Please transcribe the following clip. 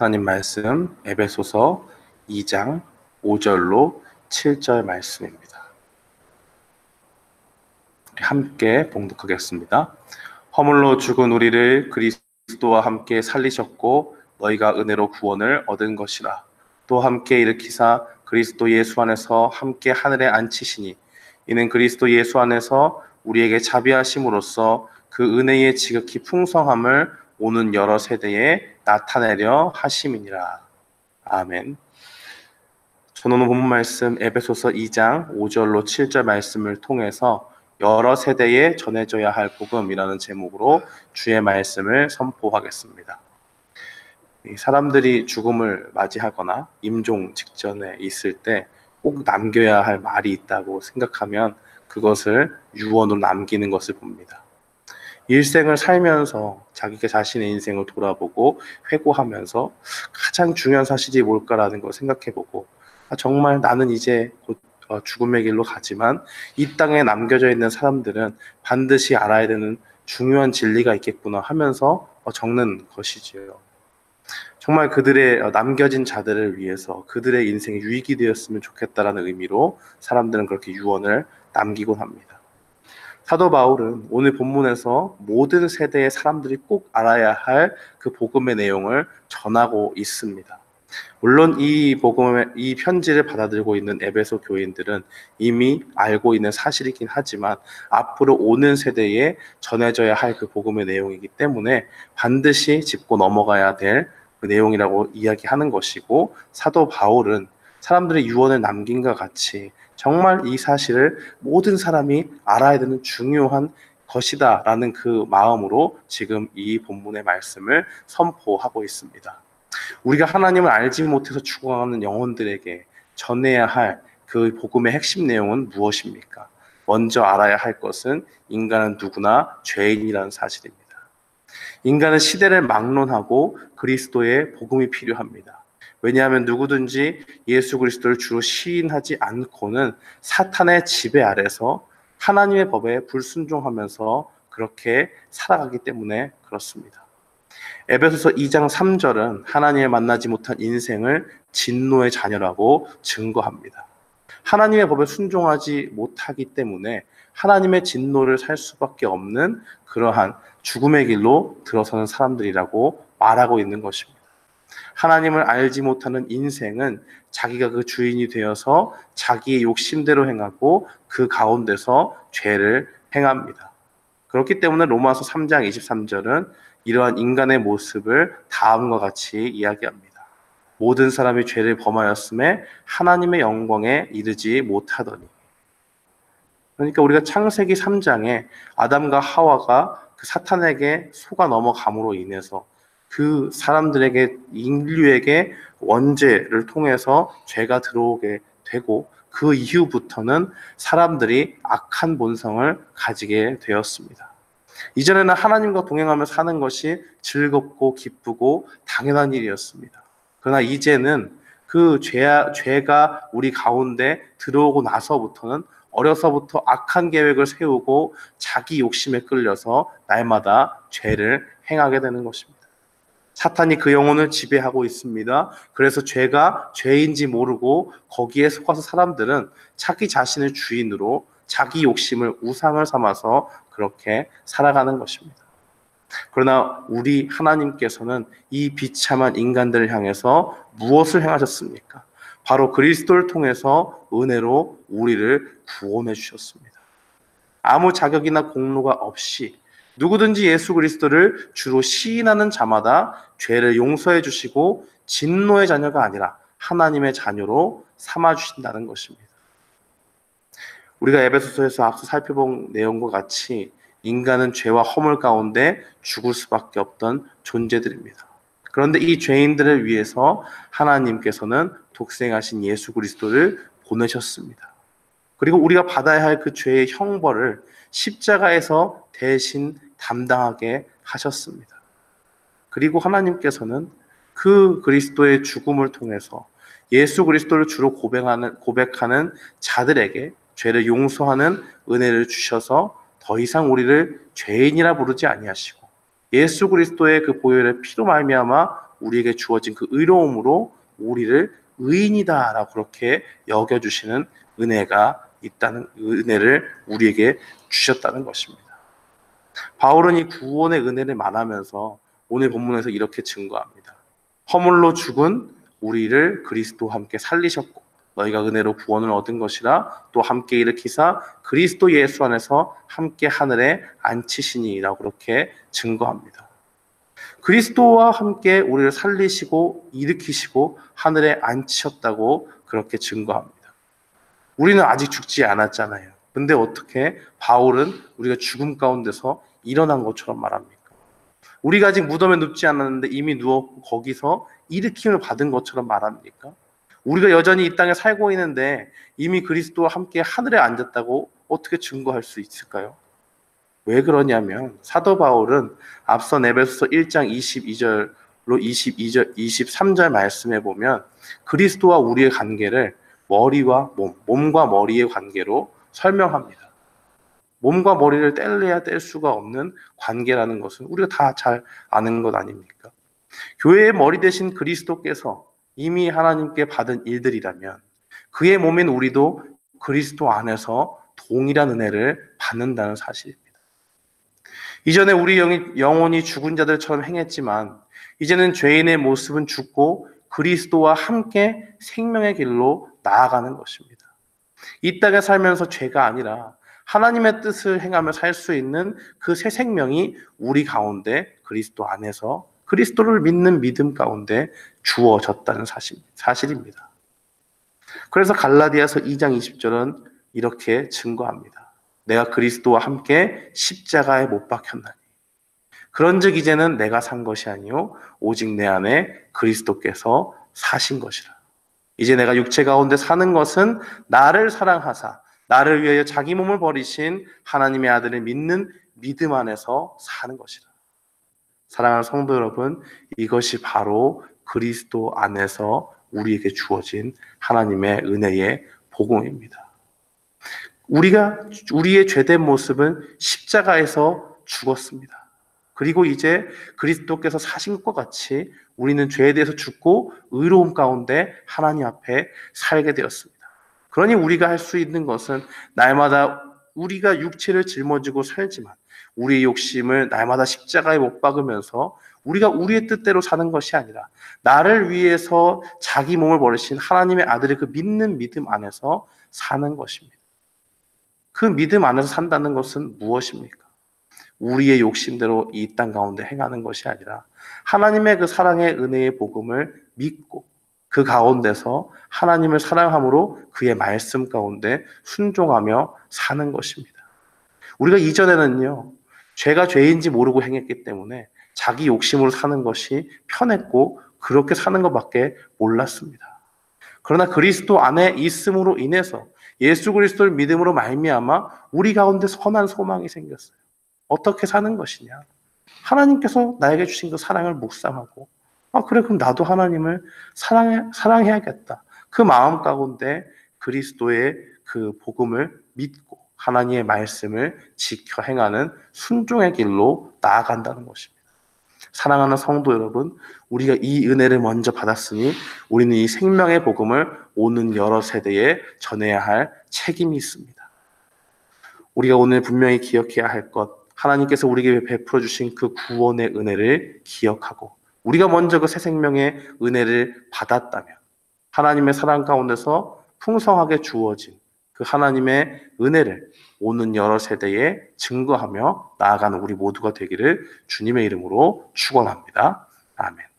하나님 말씀 에베소서 2장 5절로 7절 말씀입니다. 함께 봉독하겠습니다. 허물로 죽은 우리를 그리스도와 함께 살리셨고 너희가 은혜로 구원을 얻은 것이라. 또 함께 일으키사 그리스도 예수 안에서 함께 하늘에 앉히시니 이는 그리스도 예수 안에서 우리에게 자비하심으로써 그 은혜의 지극히 풍성함을 오는 여러 세대에 나타내려 하심이니라. 아멘. 저는 본문 말씀 에베소서 2장 5절로 7절 말씀을 통해서 여러 세대에 전해져야 할 복음이라는 제목으로 주의 말씀을 선포하겠습니다. 사람들이 죽음을 맞이하거나 임종 직전에 있을 때 꼭 남겨야 할 말이 있다고 생각하면 그것을 유언으로 남기는 것을 봅니다. 일생을 살면서 자기가 자신의 인생을 돌아보고 회고하면서 가장 중요한 사실이 뭘까라는 걸 생각해보고 아, 정말 나는 이제 곧 어, 죽음의 길로 가지만 이 땅에 남겨져 있는 사람들은 반드시 알아야 되는 중요한 진리가 있겠구나 하면서 어, 적는 것이지요. 정말 그들의 어, 남겨진 자들을 위해서 그들의 인생이 유익이 되었으면 좋겠다라는 의미로 사람들은 그렇게 유언을 남기곤 합니다. 사도 바울은 오늘 본문에서 모든 세대의 사람들이 꼭 알아야 할 그 복음의 내용을 전하고 있습니다. 물론 이 복음의 이 편지를 받아들고 있는 에베소 교인들은 이미 알고 있는 사실이긴 하지만 앞으로 오는 세대에 전해져야 할 그 복음의 내용이기 때문에 반드시 짚고 넘어가야 될 그 내용이라고 이야기하는 것이고 사도 바울은 사람들의 유언을 남긴과 같이 정말 이 사실을 모든 사람이 알아야 되는 중요한 것이다 라는 그 마음으로 지금 이 본문의 말씀을 선포하고 있습니다. 우리가 하나님을 알지 못해서 죽어가는 영혼들에게 전해야 할 그 복음의 핵심 내용은 무엇입니까? 먼저 알아야 할 것은 인간은 누구나 죄인이라는 사실입니다. 인간은 시대를 막론하고 그리스도의 복음이 필요합니다. 왜냐하면 누구든지 예수 그리스도를 주로 시인하지 않고는 사탄의 지배 아래서 하나님의 법에 불순종하면서 그렇게 살아가기 때문에 그렇습니다. 에베소서 2장 3절은 하나님을 만나지 못한 인생을 진노의 자녀라고 증거합니다. 하나님의 법에 순종하지 못하기 때문에 하나님의 진노를 살 수밖에 없는 그러한 죽음의 길로 들어서는 사람들이라고 말하고 있는 것입니다. 하나님을 알지 못하는 인생은 자기가 그 주인이 되어서 자기의 욕심대로 행하고 그 가운데서 죄를 행합니다. 그렇기 때문에 로마서 3장 23절은 이러한 인간의 모습을 다음과 같이 이야기합니다. 모든 사람이 죄를 범하였음에 하나님의 영광에 이르지 못하더니. 그러니까 우리가 창세기 3장에 아담과 하와가 그 사탄에게 속아 넘어감으로 인해서 그 사람들에게 인류에게 원죄를 통해서 죄가 들어오게 되고 그 이후부터는 사람들이 악한 본성을 가지게 되었습니다. 이전에는 하나님과 동행하며 사는 것이 즐겁고 기쁘고 당연한 일이었습니다. 그러나 이제는 그 죄, 죄가 우리 가운데 들어오고 나서부터는 어려서부터 악한 계획을 세우고 자기 욕심에 끌려서 날마다 죄를 행하게 되는 것입니다. 사탄이 그 영혼을 지배하고 있습니다. 그래서 죄가 죄인지 모르고 거기에 속아서 사람들은 자기 자신을 주인으로 자기 욕심을 우상을 삼아서 그렇게 살아가는 것입니다. 그러나 우리 하나님께서는 이 비참한 인간들을 향해서 무엇을 행하셨습니까? 바로 그리스도를 통해서 은혜로 우리를 구원해 주셨습니다. 아무 자격이나 공로가 없이 누구든지 예수 그리스도를 주로 시인하는 자마다 죄를 용서해 주시고 진노의 자녀가 아니라 하나님의 자녀로 삼아 주신다는 것입니다. 우리가 에베소서에서 앞서 살펴본 내용과 같이 인간은 죄와 허물 가운데 죽을 수밖에 없던 존재들입니다. 그런데 이 죄인들을 위해서 하나님께서는 독생하신 예수 그리스도를 보내셨습니다. 그리고 우리가 받아야 할 그 죄의 형벌을 십자가에서 대신 담당하게 하셨습니다. 그리고 하나님께서는 그 그리스도의 죽음을 통해서 예수 그리스도를 주로 고백하는, 고백하는 자들에게 죄를 용서하는 은혜를 주셔서 더 이상 우리를 죄인이라 부르지 아니하시고 예수 그리스도의 그 보혈의 피로 말미암아 우리에게 주어진 그 의로움으로 우리를 의인이다라고 그렇게 여겨주시는 은혜가 있다는 은혜를 우리에게 주셨다는 것입니다. 바울은 이 구원의 은혜를 말하면서 오늘 본문에서 이렇게 증거합니다. 허물로 죽은 우리를 그리스도와 함께 살리셨고 너희가 은혜로 구원을 얻은 것이라 또 함께 일으키사 그리스도 예수 안에서 함께 하늘에 앉히시니라고 그렇게 증거합니다. 그리스도와 함께 우리를 살리시고 일으키시고 하늘에 앉히셨다고 그렇게 증거합니다. 우리는 아직 죽지 않았잖아요. 근데 어떻게 바울은 우리가 죽음 가운데서 일어난 것처럼 말합니까? 우리가 아직 무덤에 눕지 않았는데 이미 누웠고 거기서 일으킴을 받은 것처럼 말합니까? 우리가 여전히 이 땅에 살고 있는데 이미 그리스도와 함께 하늘에 앉았다고 어떻게 증거할 수 있을까요? 왜 그러냐면 사도 바울은 앞서 에베소서 1장 22절로 22절 23절 말씀해 보면 그리스도와 우리의 관계를 머리와 몸, 몸과 머리의 관계로 설명합니다. 몸과 머리를 뗄래야 뗄 수가 없는 관계라는 것은 우리가 다 잘 아는 것 아닙니까? 교회의 머리 대신 그리스도께서 이미 하나님께 받은 일들이라면 그의 몸인 우리도 그리스도 안에서 동일한 은혜를 받는다는 사실입니다. 이전에 우리 영혼이 죽은 자들처럼 행했지만 이제는 죄인의 모습은 죽고 그리스도와 함께 생명의 길로 나아가는 것입니다. 이 땅에 살면서 죄가 아니라 하나님의 뜻을 행하며 살 수 있는 그 새 생명이 우리 가운데 그리스도 안에서 그리스도를 믿는 믿음 가운데 주어졌다는 사실, 사실입니다. 그래서 갈라디아서 2장 20절은 이렇게 증거합니다. 내가 그리스도와 함께 십자가에 못 박혔나니. 그런즉 이제는 내가 산 것이 아니요 오직 내 안에 그리스도께서 사신 것이라. 이제 내가 육체 가운데 사는 것은 나를 사랑하사 나를 위하여 자기 몸을 버리신 하나님의 아들을 믿는 믿음 안에서 사는 것이라. 사랑하는 성도 여러분, 이것이 바로 그리스도 안에서 우리에게 주어진 하나님의 은혜의 복음입니다. 우리가 우리의 죄된 모습은 십자가에서 죽었습니다. 그리고 이제 그리스도께서 사신 것과 같이 우리는 죄에 대해서 죽고 의로움 가운데 하나님 앞에 살게 되었습니다. 그러니 우리가 할 수 있는 것은 날마다 우리가 육체를 짊어지고 살지만 우리의 욕심을 날마다 십자가에 못 박으면서 우리가 우리의 뜻대로 사는 것이 아니라 나를 위해서 자기 몸을 버리신 하나님의 아들의 그 믿는 믿음 안에서 사는 것입니다. 그 믿음 안에서 산다는 것은 무엇입니까? 우리의 욕심대로 이 땅 가운데 행하는 것이 아니라 하나님의 그 사랑의 은혜의 복음을 믿고 그 가운데서 하나님을 사랑함으로 그의 말씀 가운데 순종하며 사는 것입니다. 우리가 이전에는요, 죄가 죄인지 모르고 행했기 때문에 자기 욕심으로 사는 것이 편했고 그렇게 사는 것밖에 몰랐습니다. 그러나 그리스도 안에 있음으로 인해서 예수 그리스도를 믿음으로 말미암아 우리 가운데 선한 소망이 생겼어요. 어떻게 사는 것이냐? 하나님께서 나에게 주신 그 사랑을 묵상하고, 아, 그래, 그럼 나도 하나님을 사랑해, 사랑해야겠다. 그 마음 가운데 그리스도의 그 복음을 믿고 하나님의 말씀을 지켜 행하는 순종의 길로 나아간다는 것입니다. 사랑하는 성도 여러분, 우리가 이 은혜를 먼저 받았으니 우리는 이 생명의 복음을 오는 여러 세대에 전해야 할 책임이 있습니다. 우리가 오늘 분명히 기억해야 할 것, 하나님께서 우리에게 베풀어 주신 그 구원의 은혜를 기억하고 우리가 먼저 그 새 생명의 은혜를 받았다면 하나님의 사랑 가운데서 풍성하게 주어진 그 하나님의 은혜를 오는 여러 세대에 증거하며 나아가는 우리 모두가 되기를 주님의 이름으로 축원합니다. 아멘.